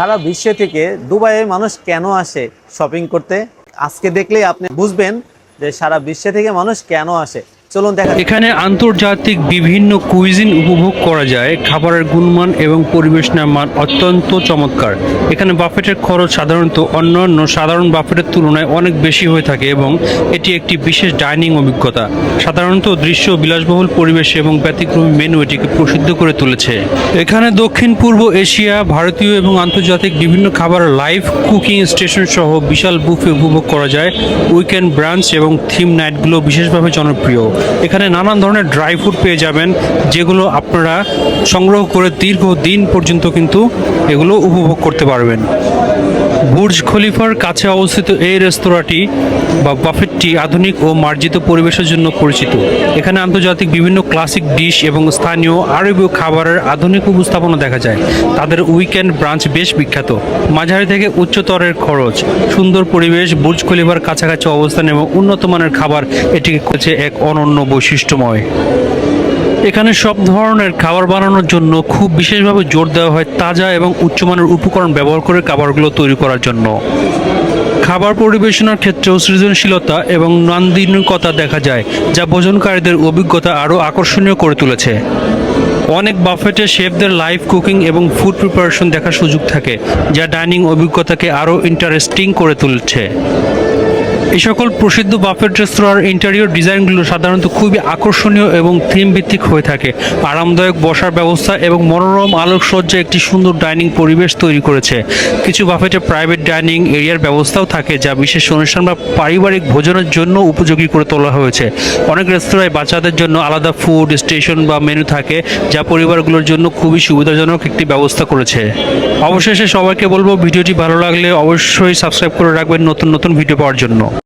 সারা বিশ্ব থেকে দুবাইয়ে মানুষ কেন আসে শপিং করতে? আজকে দেখলেই আপনি বুঝবেন যে সারা বিশ্ব থেকে মানুষ কেন আসে। চলুন দেখা এখানে আন্তর্জাতিক বিভিন্ন কুইজিন উপভোগ করা যায়, খাবারের গুণমান এবং পরিবেশনার মান অত্যন্ত চমৎকার। এখানে বাফেটের খরচ সাধারণত অন্যান্য সাধারণ বাফেটের তুলনায় অনেক বেশি হয়ে থাকে এবং এটি একটি বিশেষ ডাইনিং অভিজ্ঞতা। সাধারণত দৃশ্য বিলাসবহুল পরিবেশ এবং ব্যতিক্রমী মেনু এটিকে প্রসিদ্ধ করে তুলেছে। এখানে দক্ষিণ, পূর্ব এশিয়া, ভারতীয় এবং আন্তর্জাতিক বিভিন্ন খাবার লাইভ কুকিং স্টেশন সহ বিশাল বুফে উপভোগ করা যায়। উইকেন্ড ব্রাঞ্চ এবং থিম নাইটগুলো বিশেষভাবে জনপ্রিয়। এখানে নানান ধরনের ড্রাই ফ্রুট পেয়ে যাবেন, যেগুলো আপনারা সংগ্রহ করে দীর্ঘ দিন পর্যন্ত কিন্তু এগুলো উপভোগ করতে পারবেন। বুর্জ খলিফার কাছে অবস্থিত এই রেস্তোরাঁটি বা বাফেটটি আধুনিক ও মার্জিত পরিবেশের জন্য পরিচিত। এখানে আন্তর্জাতিক বিভিন্ন ক্লাসিক ডিশ এবং স্থানীয় আরবীয় খাবারের আধুনিক উপস্থাপনা দেখা যায়। তাদের উইকেন্ড ব্রাঞ্চ বেশ বিখ্যাত। মাঝারি থেকে উচ্চতরের খরচ। সুন্দর পরিবেশ, বুর্জ খলিফার কাছাকাছি অবস্থান এবং উন্নত মানের খাবার এটিকে করছে এক অনন্য বৈশিষ্ট্যময়। এখানে সব ধরনের খাবার বানানোর জন্য খুব বিশেষভাবে জোর দেওয়া হয় তাজা এবং উচ্চমানের উপকরণ ব্যবহার করে খাবারগুলো তৈরি করার জন্য। খাবার পরিবেশনার ক্ষেত্রেও সৃজনশীলতা এবং নান্দিনিকতা দেখা যায়, যা ভোজনকারীদের অভিজ্ঞতা আরও আকর্ষণীয় করে তুলেছে। অনেক বাফেটে শেফদের লাইভ কুকিং এবং ফুড প্রিপারেশন দেখার সুযোগ থাকে, যা ডাইনিং অভিজ্ঞতাকে আরও ইন্টারেস্টিং করে তুলছে। এই সকল প্রসিদ্ধ বাফেট রেস্তোরাঁর ইন্টেরিয়র ডিজাইনগুলো সাধারণত খুবই আকর্ষণীয় এবং থিম ভিত্তিক হয়ে থাকে। আরামদায়ক বসার ব্যবস্থা এবং মনোরম আলোকসজ্জা একটি সুন্দর ডাইনিং পরিবেশ তৈরি করেছে। কিছু বাফেটে প্রাইভেট ডাইনিং এরিয়ার ব্যবস্থাও থাকে, যা বিশেষ অনুষ্ঠান বা পারিবারিক ভোজনের জন্য উপযোগী করে তোলা হয়েছে। অনেক রেস্তোরাঁয় বাচ্চাদের জন্য আলাদা ফুড স্টেশন বা মেনু থাকে, যা পরিবারগুলোর জন্য খুবই সুবিধাজনক একটি ব্যবস্থা করেছে। অবশেষে সবাইকে বলব, ভিডিওটি ভালো লাগলে অবশ্যই সাবস্ক্রাইব করে রাখবেন নতুন নতুন ভিডিও পাওয়ার জন্য।